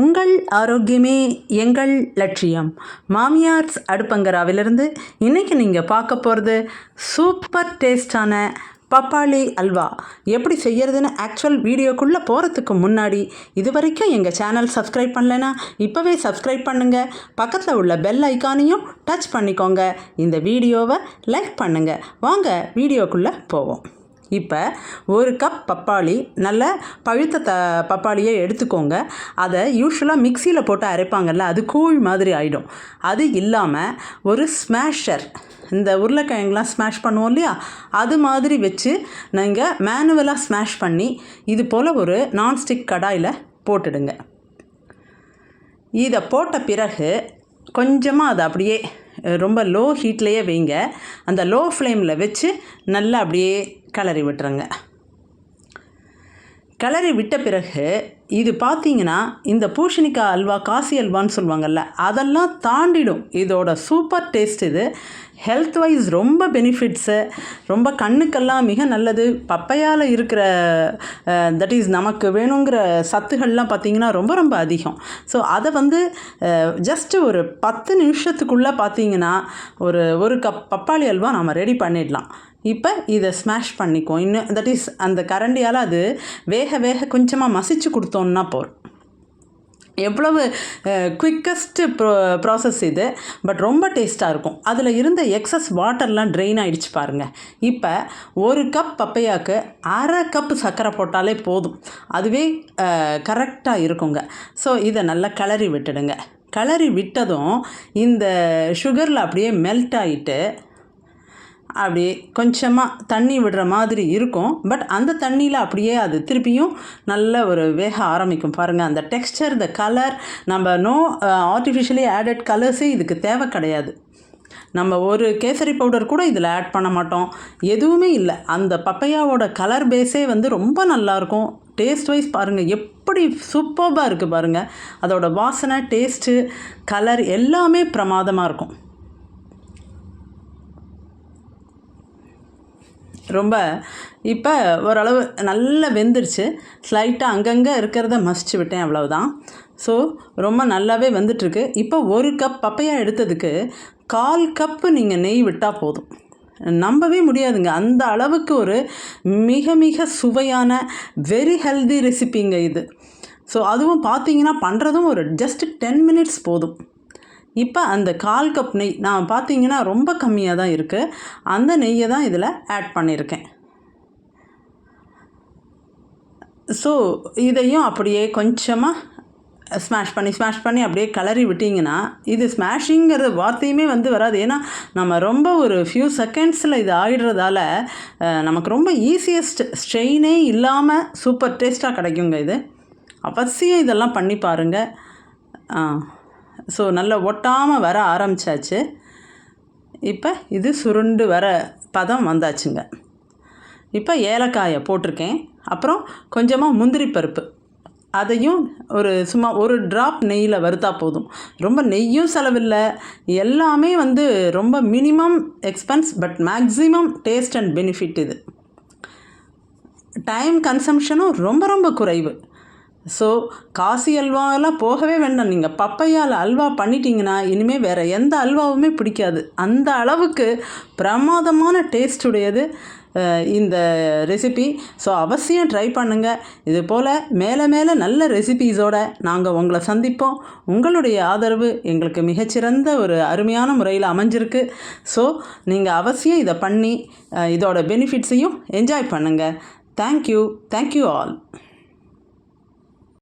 உங்கள் ஆரோக்கியமே எங்கள் லட்சியம். மாமியார்ஸ் அடுப்பங்கராவிலிருந்து இன்றைக்கி நீங்கள் பார்க்க போகிறது சூப்பர் டேஸ்டான பப்பாளி அல்வா. எப்படி செய்யறதுன்னு ஆக்சுவல் வீடியோக்குள்ளே போகிறதுக்கு முன்னாடி இது வரைக்கும் எங்கள் சேனல் சப்ஸ்கிரைப் பண்ணலைன்னா இப்போவே சப்ஸ்கிரைப் பண்ணுங்கள் பக்கத்தில் உள்ள பெல் ஐக்கானையும் டச் பண்ணிக்கோங்க. இந்த வீடியோவை லைக் பண்ணுங்கள் வாங்க வீடியோக்குள்ளே போவோம். இப்போ ஒரு கப் பப்பாளி நல்ல பழுத்த த பப்பாளியை எடுத்துக்கோங்க. அதை யூஸ்வலாக மிக்சியில் போட்டு அரைப்பாங்கல்ல அது கூழ் மாதிரி ஆகிடும் அது இல்லாமல் ஒரு ஸ்மாஷர் இந்த உருளைக்கிழங்குலாம் ஸ்மாஷ் பண்ணுவோம் இல்லையா? அது மாதிரி வச்சு நீங்கள் மேனுவலாக ஸ்மாஷ் பண்ணி இது போல் ஒரு நான்ஸ்டிக் கடாயில் போட்டுடுங்க. இதை போட்ட பிறகு கொஞ்சமாக அதை அப்படியே ரொம்ப லோ ஹீட்லேயே வைங்க. அந்த லோ ஃப்ளேமில் வச்சு நல்லா அப்படியே கிளறி விட்டுருங்க. கிளறி விட்ட பிறகு இது பார்த்தீங்கன்னா இந்த பூஷணிக்காய் அல்வா காசி அல்வான்னு சொல்லுவாங்கள்ல அதெல்லாம் தாண்டிடும். இதோட சூப்பர் டேஸ்ட் இது. ஹெல்த் வைஸ் ரொம்ப பெனிஃபிட்ஸு ரொம்ப கண்ணுக்கெல்லாம் மிக நல்லது. பப்பையால் இருக்கிற தட் இஸ் நமக்கு வேணுங்கிற சத்துக்கள்லாம் பார்த்திங்கன்னா ரொம்ப ரொம்ப அதிகம். ஸோ அதை வந்து ஜஸ்ட்டு ஒரு பத்து நிமிஷத்துக்குள்ளே பார்த்தீங்கன்னா ஒரு ஒரு கப் பப்பாளி அல்வா நம்ம ரெடி பண்ணிடலாம். இப்போ இதை ஸ்மாஷ் பண்ணிக்குவோம் இன்னும் தட் இஸ் அந்த கரண்டியால் அது வேக வேக கொஞ்சமாக மசிச்சு கொடுத்தோன்னா போகிறோம் எவ்வளவு குவிக்கஸ்ட்டு ப்ரோ ப்ராசஸ் இது பட் ரொம்ப டேஸ்ட்டாக இருக்கும். அதில் இருந்த எக்ஸஸ் வாட்டர்லாம் ட்ரெயின் ஆகிடுச்சு பாருங்கள் இப்போ ஒரு கப் பப்பையாக்கு அரை கப் சர்க்கரை போட்டாலே போதும். அதுவே கரெக்டாக இருக்குங்க. ஸோ இதை நல்லா கிளறி விட்டுடுங்க. கிளறி விட்டதும் இந்த சுகரில் அப்படியே மெல்ட் ஆகிட்டு அப்படியே கொஞ்சமாக தண்ணி விடுற மாதிரி இருக்கும். பட் அந்த தண்ணியில் அப்படியே அது திருப்பியும் நல்ல ஒரு வேக ஆரம்பிக்கும். பாருங்கள் அந்த டெக்ஸ்டர் இந்த கலர் நம்ம நோ ஆர்டிஃபிஷியலி ஆடட் கலர்ஸே இதுக்கு தேவை கிடையாது. நம்ம ஒரு கேசரி பவுடர் கூட இதில் ஆட் பண்ண மாட்டோம். எதுவுமே இல்லை. அந்த பப்பையாவோட கலர் பேஸே வந்து ரொம்ப நல்லாயிருக்கும் டேஸ்ட் வைஸ் பாருங்கள் எப்படி சூப்பர்பாக இருக்குது பாருங்கள் அதோடய வாசனை டேஸ்ட்டு கலர் எல்லாமே பிரமாதமாக இருக்கும். ரொம்ப இப்போ ஓரளவு நல்லா வெந்துருச்சு. ஸ்லைட்டாக அங்கங்கே இருக்கிறத மசிச்சு விட்டேன் அவ்வளவுதான். ஸோ ரொம்ப நல்லாவே வந்துட்டுருக்கு. இப்போ ஒரு கப் பப்பையா எடுத்ததுக்கு கால் கப்பு நீங்கள் நெய் விட்டால் போதும். நம்பவே முடியாதுங்க. அந்த அளவுக்கு ஒரு மிக மிக சுவையான வெரி ஹெல்தி ரெசிபிங்க இது. ஸோ அதுவும் பார்த்தீங்கன்னா பண்ணுறதும் ஒரு ஜஸ்ட் டென் மினிட்ஸ் போதும். இப்போ அந்த கால் கப் நெய் நான் பார்த்தீங்கன்னா ரொம்ப கம்மியாக தான் இருக்குது அந்த நெய்யை தான் இதில் ஆட் பண்ணியிருக்கேன். ஸோ இதையும் அப்படியே கொஞ்சமாக ஸ்மாஷ் பண்ணி ஸ்மாஷ் பண்ணி அப்படியே கலரி விட்டிங்கன்னா இது ஸ்மாஷிங்கிற வார்த்தையுமே வந்து வராது. ஏன்னா நம்ம ரொம்ப ஒரு ஃபியூ செகண்ட்ஸில் இது ஆயிடுறதால நமக்கு ரொம்ப ஈஸியஸ்ட் ஸ்ட்ரெயினே இல்லாமல் சூப்பர் டேஸ்ட்டாக கிடைக்குங்க இது. அவசியம் இதெல்லாம் பண்ணி பாருங்கள் ஸோ நல்லா ஒட்டாமல் வர ஆரம்பித்தாச்சு இப்போ இது சுருண்டு வர பதம் வந்தாச்சுங்க. இப்போ ஏலக்காயை போட்டிருக்கேன். அப்புறம் கொஞ்சமாக முந்திரி பருப்பு. அதையும் ஒரு சும்மா ஒரு ட்ராப் நெய்யில் வறுத்தா போதும். ரொம்ப நெய்யும் செலவில்லை. எல்லாமே வந்து ரொம்ப minimum expense but maximum taste and benefit இது. டைம் கன்சம்ஷனும் ரொம்ப ரொம்ப குறைவு. ஸோ காசி அல்வாவெல்லாம் போகவே வேண்டாம். நீங்கள் பப்பையால் அல்வா பண்ணிட்டீங்கன்னா இனிமேல் வேறு எந்த அல்வாவுமே பிடிக்காது. அந்த அளவுக்கு பிரமாதமான டேஸ்ட் உடையது இந்த ரெசிபி ஸோ அவசியம் ட்ரை பண்ணுங்கள் இது போல் மேலே மேலே நல்ல ரெசிபீஸோடு நாங்கள் உங்களை சந்திப்போம். உங்களுடைய ஆதரவு எங்களுக்கு மிகச்சிறந்த ஒரு அருமையான முறையில் அமைஞ்சிருக்கு. ஸோ நீங்கள் அவசியம் இதை பண்ணி இதோட பெனிஃபிட்ஸையும் என்ஜாய் பண்ணுங்கள் thank you thank you all